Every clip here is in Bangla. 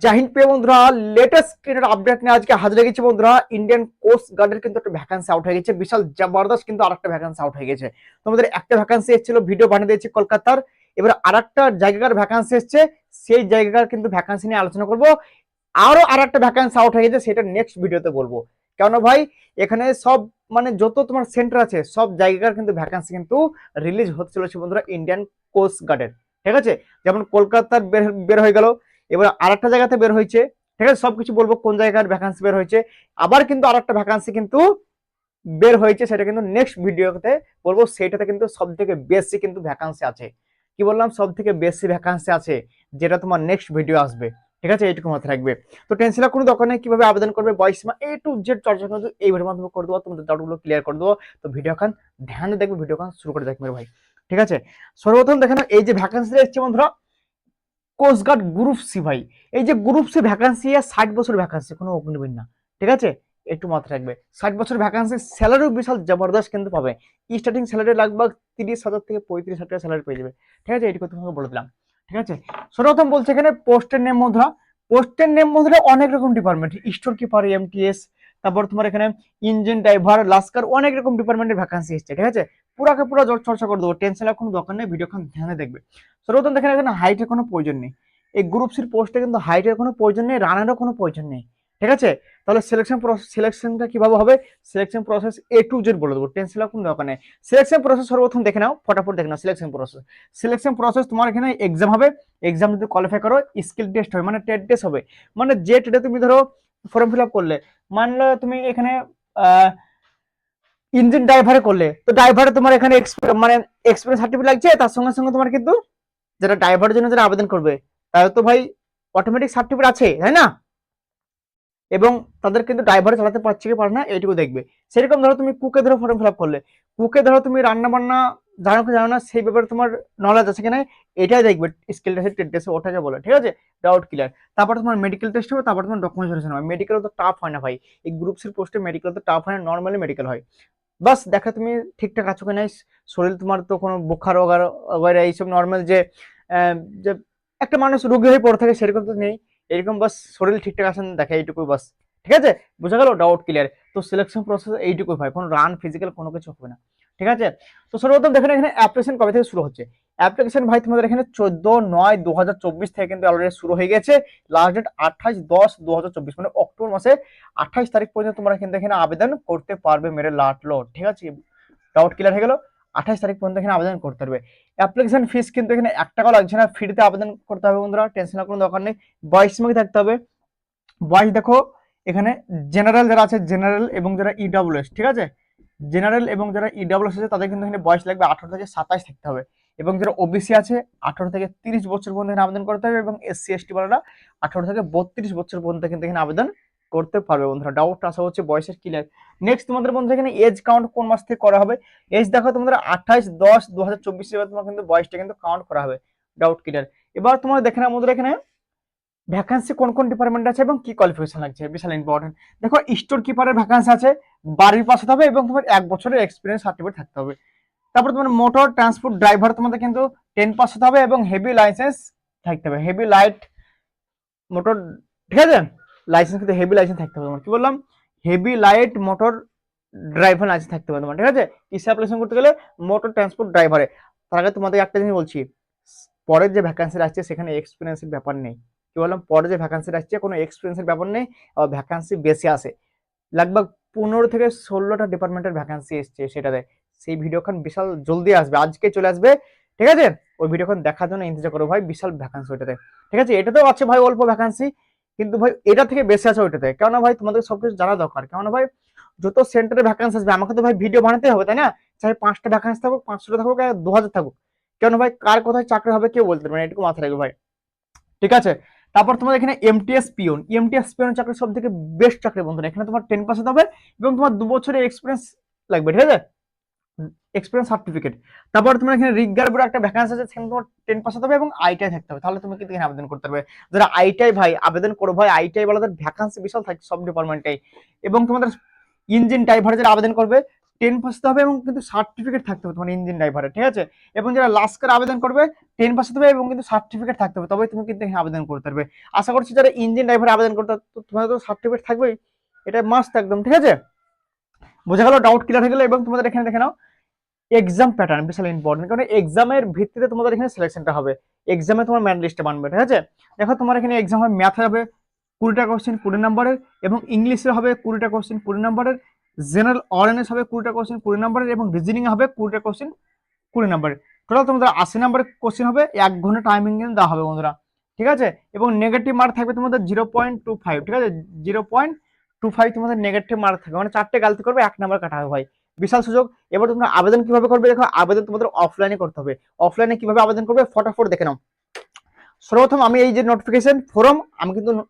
জাহিন পে বন্ধুরা লেটেস্ট ট্রেনের আপডেট নিয়ে আজকে হাজির হয়ে গেছে বন্ধুরা। ইন্ডিয়ান কোস্ট গার্ডের কিন্তু একটা ভ্যাকান্সি আউট হয়ে গেছে। বিশাল জবরদস্ত কিন্তু আরেকটা ভ্যাকান্সি আউট হয়ে গেছে। তোমাদের একটা ভ্যাকান্সি এসেছিল ভিডিও বানিয়ে দিয়েছি কলকাতার। এবার আরেকটা জায়গার ভ্যাকান্সি এসছে, সেই জায়গার কিন্তু ভ্যাকান্সি নিয়ে আলোচনা করব। আরও আরেকটা ভ্যাকান্সি আউট হয়ে গেছে, সেটা নেক্সট ভিডিওতে বলব। কেন ভাই, এখানে সব মানে যত তোমার সেন্টার আছে, সব জায়গার কিন্তু ভ্যাকান্সি কিন্তু রিলিজ হতে চলেছে বন্ধুরা ইন্ডিয়ান কোস্ট গার্ডের ঠিক আছে? যেমন কলকাতার বের বের হয়ে গেল। এবার আরেকটা জায়গাতে বের হয়েছে, ঠিক আছে? সবকিছু বলব কোন জায়গার ভ্যাকান্সি বের হয়েছে। আবার কিন্তু আরেকটা ভ্যাকান্সি কিন্তু বের হয়েছে, সেটা কিন্তু নেক্সট ভিডিওতে বলব। সেটাতে কিন্তু সব থেকে বেশি কিন্তু ভ্যাকান্সি আছে। কি বললাম? সব থেকে বেশি ভ্যাকান্সি আছে, যেটা তোমার নেক্সট ভিডিও আসবে। ঠিক আছে? এইটুকু মাথায় রাখবে। তো টেনশন কোনো দোকানে কীভাবে আবেদন করবে বয়স সীমা এ টু জেড চর্চা কিন্তু এই ভিডিওর মাধ্যমে করে দেবো, তোমাদের ডাউটগুলো ক্লিয়ার করে দেবো। তো ভিডিও খান, ধ্যান দেখবে ভিডিও খান শুরু করে দেখবে ভাই। ঠিক আছে? সর্বপ্রথম দেখেন এই যে ভ্যাকান্সি এসছে বন্ধুরা কোস্টগার্ড গ্রুপ সি ভাই। এই যে গ্রুপ সি ভ্যাকান্সি ষাট বছর ভ্যাকান্সি কোনো অগ্নিবীর না। ঠিক আছে? একটু মাথায় রাখবে। ষাট বছর ভ্যাকান্সি স্যালারিও বিশাল জবরদস্ত কিন্তু পাবে। স্টার্টিং স্যালারি লাগভাগ তিরিশ হাজার থেকে পঁয়ত্রিশ হাজার টাকা স্যালারি পেয়ে যাবে। ঠিক আছে? এইটুকু তোমাকে বলে দিলাম। ঠিক আছে? সর্বপ্রথম বলছে এখানে পোস্টের নেম বন্ধুরা পোস্টের নেম বন্ধুরা অনেক রকম ডিপার্টমেন্ট স্টোর কিপার এমটিএস তারপর তোমার এখানে ইঞ্জিন ড্রাইভার লাস্কার অনেক রকম ডিপার্টমেন্টের ভ্যাকান্সি এসছে। ঠিক আছে? পুরাকে পুরো জোর চর্চা করে দেবো। টেনশন কোনো দরকার নেই ভিডিও খান ধ্যানে দেখবে। সর্বপ্রথম দেখেন, এখানে হাইটের কোনো প্রয়োজন নেই। এই গ্রুপ সির পোস্টে কিন্তু হাইটের কোনো প্রয়োজন নেই রানেরও কোনো প্রয়োজন নেই। ঠিক আছে? তাহলে সিলেকশন প্রসেস সিলেকশনটা কীভাবে হবে? Selection process A to Z বলে দেবো। টেনশন কোনো দরকার নেই। সিলেকশন প্রসেস সর্বপ্রথম দেখে নাও, ফটাফট দেখে নাও সিলেকশন প্রসেস সিলেকশন প্রসেস তোমার এখানে এক্সাম হবে। এক্সাম যদি কোয়ালিফাই করো স্কিল টেস্ট হবে মানে টেট টেস্ট হবে। মানে যে টেটে তুমি ধরো ফর্ম ফিল আপ করলে মানলো তুমি এখানে ইঞ্জিন ড্রাইভারে করলে, তো ড্রাইভারে তোমার এখানে মানে এক্সপিরিয়েন্স সার্টিফিকেট লাগছে, তার সঙ্গে সঙ্গে তোমার কিন্তু যারা ড্রাইভারের জন্য যারা আবেদন করবে তাদের তো ভাই অটোমেটিক সার্টিফিকেট আছে, তাই না? এবং তাদের কিন্তু ড্রাইভার চালাতে পারছে কি পারে না, এইটুকু দেখবে। সেরকম ধরো তুমি কুকে ধরো ফর্ম ফিল আপ করলে কুকে ধরো তুমি রান্না বান্না জানো কি জানো না, সেই ব্যাপারে তোমার নলেজ আছে কিনা এটাই দেখবে স্কিল টেস্ট টেস্ট টেস্ট ওটাকে বলে, ঠিক আছে? ডাউট ক্লিয়ার তারপর তোমার মেডিকেল টেস্ট হবে, তারপর তোমার ডকুমেন্টেশন হবে। মেডিকেল তো টাফ হয় না ভাই। এই গ্রুপ গ্রুপসের পোস্টে মেডিকেল তো টাফ হয় না নর্মালি মেডিকেল হয়। বাস, দেখা তুমি ঠিকঠাক আছো কিনা? শরীর তোমার তো কোনো বোখার ওগার এইসব নর্মাল যে একটা মানুষ রোগী হয়ে পড়ে থাকে সেরকম তো নেই। এরকম বাস, শরীর ঠিকঠাক আছেন দেখে এইটুকু বাস। ঠিক আছে? বোঝা গেল? ডাউট ক্লিয়ার তো সিলেকশন প্রসেস এইটুকুই ভাই। কোনো রান ফিজিক্যাল কোনো কিছু হবে না। ঠিক আছে? তো সর্বপ্রথম দেখেন এখানে অ্যাপ্লিকেশন কবে থেকে শুরু হচ্ছে? অ্যাপ্লিকেশন ভাই, তোমাদের এখানে চোদ্দ নয় দু থেকে কিন্তু অলরেডি শুরু হয়ে গেছে। লাস্ট ডেট আঠাশ দশ দু মানে অক্টোবর মাসে আঠাশ তারিখ পর্যন্ত তোমরা কিন্তু এখানে আবেদন করতে পারবে মেরে লাটলো ঠিক আছে? ডাউট ক্লিয়ার হয়ে গেল? আঠাশ তারিখ পর্যন্ত এখানে আবেদন করতে পারবে। অ্যাপ্লিকেশন ফিস কিন্তু এখানে এক টাকাও লাগছে না ফ্রিতে আবেদন করতে হবে বন্ধুরা টেনশন কোনো দরকার নেই। বয়স সীমাকে থাকতে হবে। বয়স দেখো, এখানে জেনারেল যারা আছে জেনারেল এবং যারা ইডাব্লিউএস ঠিক আছে? জেনারেল এবং যারা ইডাব্লিউএস আছে, তাদের কিন্তু এখানে বয়স লাগবে আঠারো থেকে সাতাশ থাকতে হবে। এবং যারা ওবিসি আছে, আঠারো থেকে তিরিশ বছর পর্যন্ত আবেদন করতে হবে এবং এসসি এসটি বালারা আঠারো থেকে বত্রিশ বছর পর্যন্ত কিন্তু এখানে আবেদন করতে পারবে বন্ধুরা। ডাউট আসা হচ্ছে বয়সের ক্লিয়ার নেক্সট তোমাদের বন্ধু এখানে এজ কাউন্ট কোন মাস থেকে করা হবে? এজ দেখো তোমাদের আঠাশ দশ দু হাজার চব্বিশে তোমার কিন্তু বয়সটা কিন্তু কাউন্ট করা হবে। ডাউট ক্লিয়ার এবার তোমার দেখে না বন্ধুরা এখানে ভ্যাকান্সি কোন কোন ডিপার্টমেন্ট আছে এবং কি কোয়ালিফিকেশন লাগছে? বিশাল ইম্পর্টেন্ট দেখো স্টোর কিপারের ভ্যাকান্সি আছে, বাড়ির পাশে হবে এবং তোমার এক বছরের এক্সপিরিয়েন্স সার্টিফিকেট থাকতে হবে। তারপর তোমার মোটর ট্রান্সপোর্ট ড্রাইভার তোমাদের কিন্তু টেন পাস হতে হবে এবং হেভি লাইসেন্স থাকতে হবে। হেভি লাইট মোটর ঠিক আছে? লাইসেন্স কিন্তু হেভি লাইসেন্স থাকতে হবে তোমার। কি বললাম? Heavy light motor driver licence থাকতে হবে তোমার, ঠিক আছে? কিসে অ্যাপ্লিকেশন করতে গেলে মোটর ট্রান্সপোর্ট ড্রাইভারে তার আগে তোমাদের একটা জিনিস বলছি পরের যে ভ্যাকান্সি আসছে সেখানে এক্সপিরিয়েন্সের ব্যাপার নেই। কি বললাম? পরে যে ভ্যাকান্সি আসছে কোনো এক্সপিরিয়েন্সের ব্যাপার নেই আর ভ্যাকান্সি বেশি আসে। লাগভাগ পনেরো থেকে ষোলোটা ডিপার্টমেন্টের ভ্যাকান্সি এসছে সেটাতে। সেই ভিডিওখান বিশাল জলদি আসবে, আজকে চলে আসবে, ঠিক আছে? ওই ভিডিওখান দেখার জন্য ইন্তজার করো ভাই, বিশাল ভ্যাকান্সি ওইটাতে, ঠিক আছে? এটাতেও আছে ভাই অল্প ভ্যাকান্সি কিন্তু ভাই এটা থেকে বেশি আছে ওইটাতে, কেননা ভাই তোমাদের সবকিছু জানা দরকার, কেননা ভাই যত সেন্টারে ভ্যাকান্সি আসবে, আমাকে তো ভাই ভিডিও বানাতে হবে, তাই না? চাই পাঁচটা ভ্যাকান্সি থাকুক, পাঁচশোটা থাকুক দু হাজার থাকুক কেন ভাই কার কোথায় চাকরি হবে কেউ বলতে পারবে না, এটুকু মাথায় রাখবে ভাই, ঠিক আছে? তারপর তোমাদের এখানে এমটিএস পিওন এমটিএস পিওন চাকরি সব থেকে বেস্ট চাকরি বন্ধুরা, এখানে তোমার টেন পার্সেন্ট হবে এবং তোমার দু বছরের এক্সপিরিয়েন্স লাগবে, ঠিক আছে? এক্সপিরিয়েন্স সার্টিফিকেট তারপর তোমার এখানে রিগার বলে একটা ভ্যাকান্সি আছে, সেখানে তোমার টেন পার্সেন্ট হবে এবং আইটিআই থাকতে হবে। তাহলে তুমি কিন্তু এখানে আবেদন করতে পারবে। যারা আইটিআই ভাই, আবেদন করো ভাই আইটাই আইটিআই বলাদের ভ্যাকান্সি বিশাল থাকে সব ডিপার্টমেন্টেই এবং তোমাদের ইঞ্জিন ড্রাইভার যারা আবেদন করবে টেন পাস হতে হবে এবং কিন্তু সার্টিফিকেট থাকতে হবে তোমার ইঞ্জিন ড্রাইভারের ঠিক আছে? এবং যারা লাস্কার আবেদন করবে টেন পাস হতে হবে এবং কিন্তু সার্টিফিকেট থাকতে হবে। তবে তুমি কিন্তু এখানে আবেদন করতে পারবে। আশা করছি যারা ইঞ্জিন ড্রাইভার আবেদন করতে তোমাদের তো সার্টিফিকেট থাকবেই। এটা মাস্ট একদম, ঠিক আছে? বোঝা গেল ডাউট ক্লিয়ার হয়ে গেলো এবং তোমাদের এখানে দেখে নাও এক্সাম প্যাটার্ন বিশাল ইম্পর্টেন্ট কারণ এক্সামের ভিত্তিতে তোমাদের এখানে সিলেকশনটা হবে। এক্সামে তোমার ম্যান লিস্টে বানবে, ঠিক আছে? দেখো, তোমার এখানে এক্সাম হবে ম্যাথ হবে কুড়িটা কোশ্চেন কুড়ি নম্বরের এবং ইংলিশে হবে কুড়িটা কোশ্চেন কুড়ি নম্বরের জেনারেল অ্যাওয়ারনেস হবে কুড়িটা কোশ্চেন কুড়ি নম্বরের এবং রিজনিং হবে কুড়িটা কোশ্চেন কুড়ি নম্বরের। টোটাল তোমাদের আশি নম্বরের কোশ্চেন হবে, এক ঘণ্টা টাইমিং কিন্তু দেওয়া হবে বন্ধুরা, ঠিক আছে? এবং নেগেটিভ মার্ক থাকবে তোমাদের জিরো পয়েন্ট টু ফাইভ ঠিক আছে? জিরো পয়েন্ট টু ফাইভ তোমাদের নেগেটিভ মার্ক থাকবে মানে চারটে গালতি করবে, এক নাম্বার কাটা হবে ভাই। বিশাল সুযোগ। এবার তোমরা আবেদন কীভাবে করবে? দেখো, আবেদন তোমাদের অফলাইনে করতে হবে। অফলাইনে কীভাবে আবেদন করবে? ফটাফট দেখে নাও। সর্বপ্রথম আমি এই যে নোটিফিকেশন ফর্ম আমি কিন্তু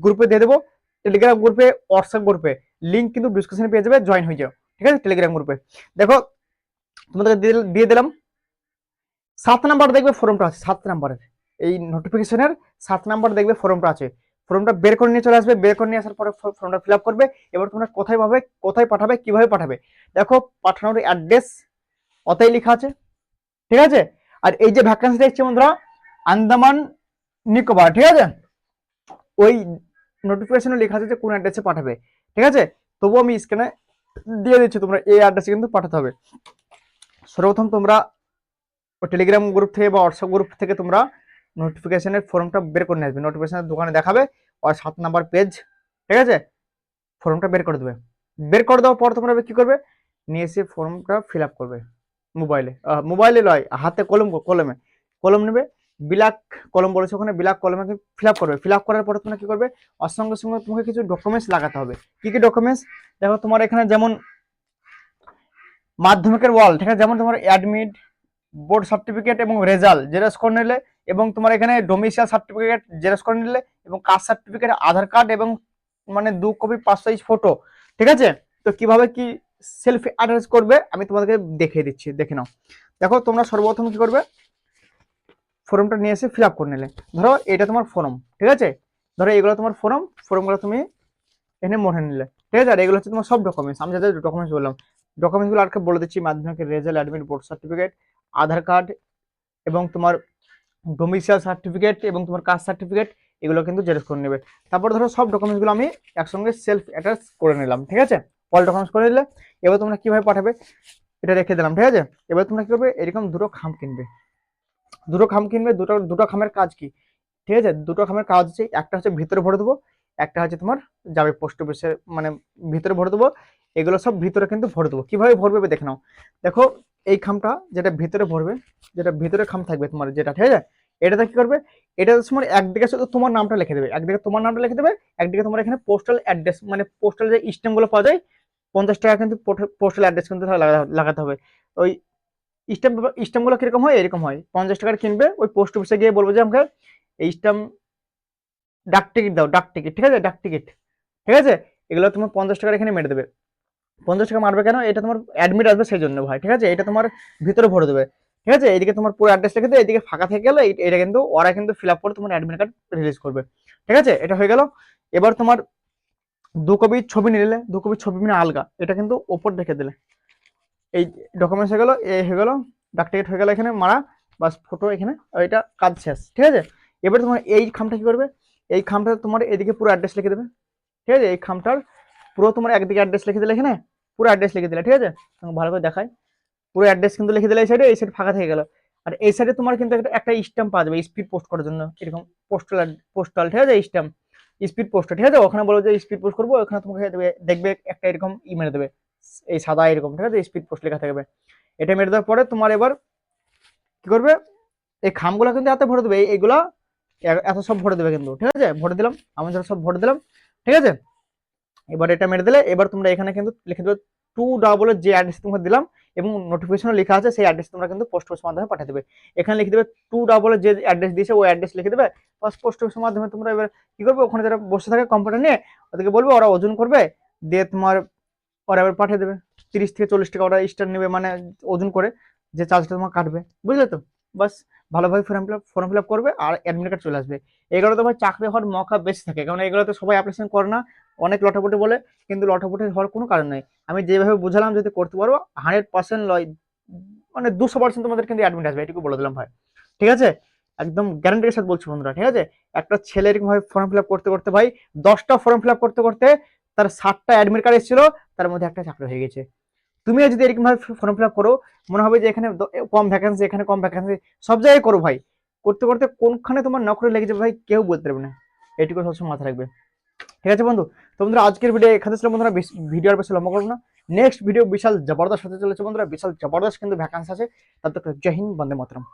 গ্রুপে দিয়ে দেবো। টেলিগ্রাম গ্রুপে হোয়াটসঅ্যাপ গ্রুপে লিঙ্ক কিন্তু ডিসক্রিপশনে পেয়ে যাবে জয়েন হয়ে যাও। ঠিক আছে? টেলিগ্রাম গ্রুপে দেখো তোমাদের দিয়ে- দিয়ে দিলাম। সাত নাম্বার দেখবে ফর্মটা আছে, সাত নাম্বারের এই নোটিফিকেশনের সাত নাম্বার দেখবে ফর্মটা আছে। ফর্মটা বের করে নিয়ে চলে আসবে, বের করে নিয়ে আসার পরে ফর্মটা ফিল আপ করবে। এবার তোমরা কোথায় পাবে, কোথায় পাঠাবে, কীভাবে পাঠাবে? দেখো, পাঠানোর অ্যাড্রেস অতই লেখা আছে, ঠিক আছে? আর এই যে ভ্যাকান্সি দেখছি বন্ধুরা, আন্দামান, নিকোবর, ঠিক আছে? ওই নোটিফিকেশনে লেখা আছে যে কোন অ্যাড্রেসে পাঠাবে, ঠিক আছে? তবুও আমি স্ক্যানে দিয়ে দিচ্ছি, তোমরা এই অ্যাড্রেসে কিন্তু পাঠাতে হবে। সর্বপ্রথম তোমরা টেলিগ্রাম গ্রুপ থেকে বা হোয়াটসঅ্যাপ গ্রুপ থেকে তোমরা নোটিফিকেশনের ফর্মটা বের করে নিয়ে আসবে। নোটিফিকেশনের দোকানে দেখাবে আর সাত নাম্বার পেজ ঠিক আছে? ফর্মটা বের করে দেবে। বের করে দেওয়ার পর তোমরা কি করবে? নিয়ে এসে ফর্মটা ফিল আপ করবে মোবাইলে মোবাইলে নয় হাতে কলম, কলমে। কলম নেবে বিলাক কলম বলেছে ওখানে বিলাক কলমে ফিল আপ করবে। ফিল আপ করার পরে তোমরা কি করবে? আর সঙ্গে সঙ্গে তোমাকে কিছু ডকুমেন্টস লাগাতে হবে। কি কি ডকুমেন্টস দেখো তোমার এখানে যেমন মাধ্যমিকের ওয়াল ঠিক আছে? যেমন তোমার অ্যাডমিট বোর্ড সার্টিফিকেট এবং রেজাল্ট জেরক্স করে নিলে এবং তোমার এখানে ডোমিসিয়াল সার্টিফিকেট জেরক্স করে নিলে এবং কাস্ট সার্টিফিকেট আধার কার্ড এবং মানে দু কপি পাঁচ সাইজ ফটো ঠিক আছে? তো কীভাবে কি সেলফি অ্যাড্রেস করবে? আমি তোমাদেরকে দেখিয়ে দিচ্ছি, দেখে নাও। দেখো, তোমরা সর্বপ্রথম কি করবে? ফর্মটা নিয়ে এসে ফিল আপ করে নিলে। ধরো, এটা তোমার ফর্ম ঠিক আছে? ধরো, এগুলো তোমার ফর্ম ফর্মগুলো তুমি এনে মনে নিলে, ঠিক আছে? আর এগুলো হচ্ছে তোমার সব ডকুমেন্টস আমি যাদের ডকুমেন্টস বললাম ডকুমেন্টসগুলো আরকে বলে দিচ্ছি, মাধ্যমিকের result admit board certificate Aadhaar card এবং তোমার ডোমিসিয়াল সার্টিফিকেট এবং তোমার কাস্ট সার্টিফিকেট এগুলো কিন্তু জেরক্স করে নেবে। তারপর ধরো সব ডকুমেন্টসগুলো আমি একসঙ্গে সেলফ অ্যাটাচ করে নিলাম, ঠিক আছে? অল ডকুমেন্টস করে নিলে এবার তোমরা কীভাবে পাঠাবে এটা রেখে দিলাম, ঠিক আছে? এবার তোমরা কী করবে? এরকম দুটো খাম কিনবে। দুটো খাম কিনবে, দুটো দুটো খামের কাজ কি? ঠিক আছে? দুটো খামের কাজ হচ্ছে, একটা হচ্ছে ভিতরে ভরে দেবো, একটা হচ্ছে তোমার যাবে পোস্ট অফিসে মানে ভিতরে ভরে দেবো, এগুলো সব ভিতরে কিন্তু ভরে দেবো। কীভাবে ভরবে দেখে নাও। দেখো এই খামটা যেটা ভিতরে ভরবে, যেটা ভিতরে খাম থাকবে তোমার যেটা, ঠিক আছে? এটাতে কি করবে? এটা তোমার একদিকে শুধু তোমার নামটা লিখে দেবে। একদিকে তোমার নামটা লিখে দেবে, একদিকে তোমার এখানে পোস্টাল অ্যাড্রেস মানে পোস্টাল যে স্ট্যাম্পগুলো পাওয়া যায়, পঞ্চাশ টাকা কিন্তু পোস্টাল অ্যাড্রেস কিন্তু লাগাতে হবে। ওই স্ট্যাম্প স্ট্যাম্পগুলো কীরকম হয়? এরকম হয়। পঞ্চাশ টাকার কিনবে, ওই পোস্ট অফিসে গিয়ে বলব যে, আমাকে এই স্ট্যাম্প ডাক টিকিট দাও ডাক টিকিট ঠিক আছে? ডাক টিকিট ঠিক আছে? এগুলো তোমার পঞ্চাশ টাকার এখানে মেরে দেবে। পঞ্চাশ টাকা মারবে কেন? এটা তোমার অ্যাডমিট আসবে সেই জন্য ভাই, ঠিক আছে? এটা তোমার ভিতরে ভরে দেবে, ঠিক আছে? এদিকে তোমার পুরো অ্যাড্রেস লিখে দেবে এদিকে ফাঁকা থেকে গেলে এটা কিন্তু ওরা কিন্তু ফিল আপ করে তোমার অ্যাডমিট কার্ড রিলিজ করবে, ঠিক আছে? এটা হয়ে গেল। এবার তোমার দু কপি ছবি নিলে, দু কপি ছবি মানে আলগা, এটা কিন্তু ওপর রেখে দিলে। এই ডকুমেন্টস হয়ে গেলো, এ হয়ে গেলো ডাক টিকিট হয়ে গেল এখানে, মারা, বাস ফটো এখানে এটা কাজ শেষ, ঠিক আছে? এবার তোমার এই খামটা কি করবে? এই খামটা তোমার এদিকে পুরো অ্যাড্রেস লিখে দেবে, ঠিক আছে? এই খামটার পুরো তোমার একদিকে অ্যাড্রেস লিখে দিলে এখানে পুরো অ্যাড্রেস লিখে দিলে, ঠিক আছে? ভালো করে দেখায়। পুরো অ্যাড্রেস কিন্তু লিখে দিলে এই সাইডে এই সাইড ফাঁকা থেকে গেল। আর এই সাইডে তোমার কিন্তু একটা স্ট্যাম্প পাওয়া যাবে স্পিড পোস্ট করার জন্য। এরকম পোস্টাল পোস্টাল ঠিক আছে স্ট্যাম্প স্পিড পোস্ট ঠিক আছে? ওখানে বলো যে স্পিড পোস্ট করব, ওখানে তোমাকে দেবে, দেখবে একটা এরকম ই মেরে দেবে। এই সাদা এরকম, ঠিক আছে? স্পিড পোস্ট লেখা থাকবে। এটা মেরে দেওয়ার পরে তোমার এবার কি করবে? এই খামগুলো কিন্তু এত ভরে দেবে। এই- এইগুলা এত সব ভরে দেবে কিন্তু, ঠিক আছে? ভরে দিলাম, আমি সব ভরে দিলাম, ঠিক আছে? এবার এটা মেরে দিলে, এবার তোমরা এখানে কিন্তু লিখে দেবে টু ডাবলের যে অ্যাড্রেস তোমাকে দিলাম এবং নোটিফিকেশনে লেখা আছে, সেই অ্যাড্রেস তোমরা কিন্তু পোস্ট অফিসের মাধ্যমে পাঠিয়ে দেবে। এখানে লিখে দেবে টু ডাবলের যে অ্যাড্রেস দিয়েছে, ওই অ্যাড্রেস লিখে দেবে। বাস পোস্ট অফিসের মাধ্যমে তোমরা এবার কি করবে? ওখানে যারা বসে থাকে কম্পিউটার নিয়ে, ওদেরকে বলবে, ওরা ওজন করবে দিয়ে তোমার ওরা এবার পাঠিয়ে দেবে। তিরিশ থেকে চল্লিশ টাকা ওরা স্টার নেবে মানে ওজন করে যে চার্জটা তোমার কাটবে। বুঝলে তো? বাস, ভালোভাবে form fill up form fill up করবে আর অ্যাডমিট কার্ড চলে আসবে। এগুলো তো ভাই চাকরি হওয়ার মৌকা বেশি থাকে, কারণ এগুলো তো সবাই অ্যাপ্লিকেশন করে না। অনেক লটাপটি বলে, কিন্তু লটাপটি হওয়ার কোনো কারণ নেই। আমি যেভাবে বুঝালাম যদি করতে পারো হান্ড্রেড পার্সেন্ট লয় মানে দুশো পার্সেন্ট তোমাদের কিন্তু অ্যাডমিট আসবে, এটুকু বলে দিলাম ভাই। ঠিক আছে? একদম গ্যারান্টির সাথে বলছি বন্ধুরা, ঠিক আছে? একটা ছেলে এরকম ভাবে ফর্ম ফিল করতে করতে ভাই, দশটা ফর্ম ফিল করতে করতে তার ষাটটা অ্যাডমিট কার্ড এসেছিল, তার মধ্যে একটা চাকরি হয়ে গেছে। তুমিও যদি এরকম ভাবে ফর্ম ফিল করো, মনে হবে যে এখানে কম ভ্যাকেন্সি এখানে কম ভ্যাকেন্সি সব জায়গায় করো ভাই। করতে করতে কোনখানে তোমার নকরি লেগে যাবে ভাই, কেউ বলতে পারবে না। এটুকু সবসময় মাথায় রাখবে। ঠিক আছে বন্ধু? তো বন্ধুরা, আজকের ভিডিও এখানে ছিল বন্ধুরা ভিডিও আর বেশি লম্বা করব না। নেক্সট ভিডিও বিশাল জবরদস্ত হতে চলেছে বন্ধুরা, বিশাল জবরদস্ত কিন্তু ভ্যাকান্স আছে। তার জয় হিন্দ, বন্দে মাতরম।